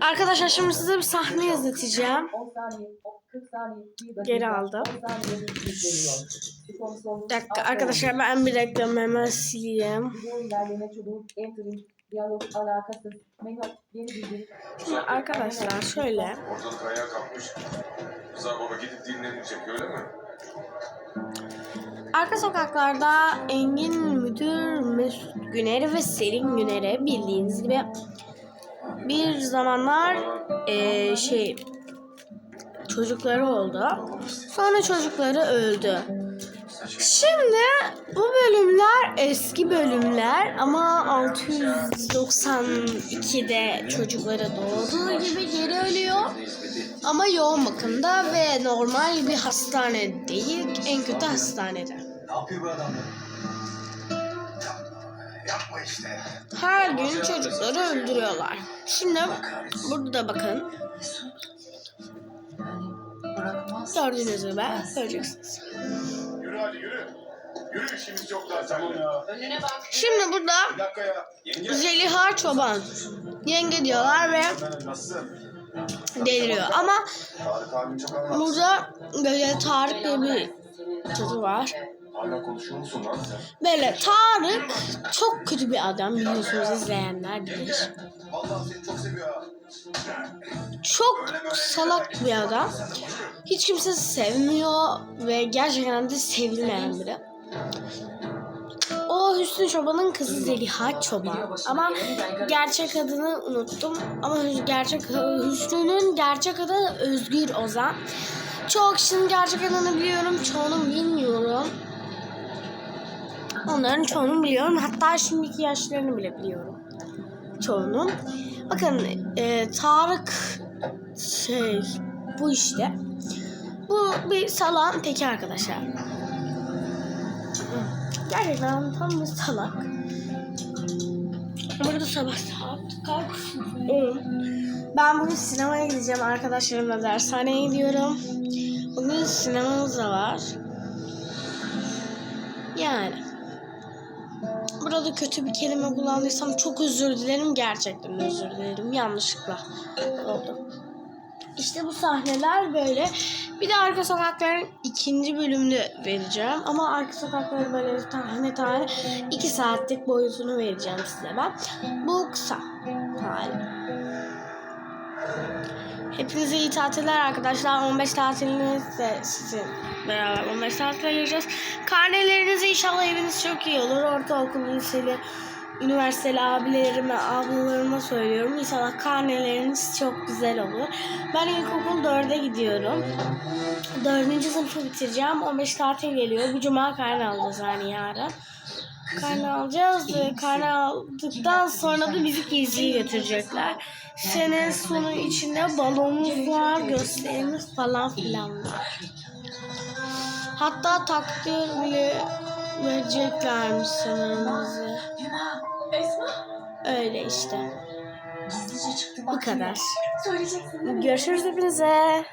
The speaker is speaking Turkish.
Arkadaşlar şimdi size bir sahne izleteceğim. 10 saniye, 40 saniye, 1 dakika, Geri aldım. 10 saniye yükleniyor. Sponsorluk, Bir dakika arkadaşlar ben bir reklam hemen sileyim. Şimdi arkadaşlar şöyle. Ortalık ayağa kalkmış. Rıza baba gidip dinlenecek öyle mi? Arka sokaklarda Engin Müdür, Mesut Güner'i ve Selin Güner'e bildiğiniz gibi bir zamanlar eee, şey çocukları oldu. Sonra çocukları öldü. Şimdi bu bölümler eski bölümler ama 692'de çocukları doğduğu gibi geri ölüyor. Ama yoğun bakımda ve normal bir hastane değil, en kötü hastanede. Ne yapıyor bu adam ya? Yapma işte. Her gün çocukları öldürüyorlar. Şimdi burada da bakın. Gördüğünüz gibi göreceksiniz. Yürü hadi yürü. Yürü işimiz yok daha tamam ya. Şimdi burada. Zeliha Çoban yenge diyorlar ve deliriyor. Ama burada böyle Tarık diye bir çocuk var. Hala konuşuyor musun lan sen? Böyle Tarık çok kötü bir adam biliyorsunuz izleyenler bilir. Çok. Çok salak bir adam. Hiç kimse sevmiyor ve gerçekten de sevilmeyen biri. O Hüsnü Çoban'ın kızı Zeliha Çoban. Ama gerçek adını unuttum. Ama gerçek Hüsnü'nün gerçek adı Özgür Ozan. Çoğu kişinin gerçek adını biliyorum, çoğunu bilmiyorum. Onların çoğunu biliyorum. Hatta şimdiki yaşlarını bile biliyorum. Çoğunun. Bakın e, Tarık şey bu işte. Bu bir salağın teki arkadaşlar. Gerçekten tam bir salak. Burada sabah saat kaç? 10. Ben bugün sinemaya gideceğim arkadaşlarımla dershaneye gidiyorum. Bugün sinemamız da var. Yani. Burada kötü bir kelime kullandıysam çok özür dilerim. Gerçekten özür dilerim. Yanlışlıkla oldu. İşte bu sahneler böyle. Bir de Arka Sokakların ikinci bölümünü vereceğim. Ama Arka Sokakları böyle tane tane iki saatlik boyutunu vereceğim size ben. Bu kısa hali. Hepinize iyi tatiller arkadaşlar. 15 tatiliniz de sizin beraber 15 tatile gireceğiz. Karneleriniz inşallah eviniz çok iyi olur. Ortaokul, liseli, üniversiteli abilerime, ablalarıma söylüyorum. İnşallah karneleriniz çok güzel olur. Ben ilkokul 4'e gidiyorum. 4. sınıfı bitireceğim. 15 tatil geliyor. Bu cuma karne alacağız yani yarın. Karne alacağız. Ee, Karne aldıktan sonra da bizi geziye götürecekler. Sene sonu içinde balonumuz var, gösterimiz falan filan var. Hatta takdir bile vereceklermiş sanırım bize. Öyle işte. Bu kadar. Görüşürüz hepinize.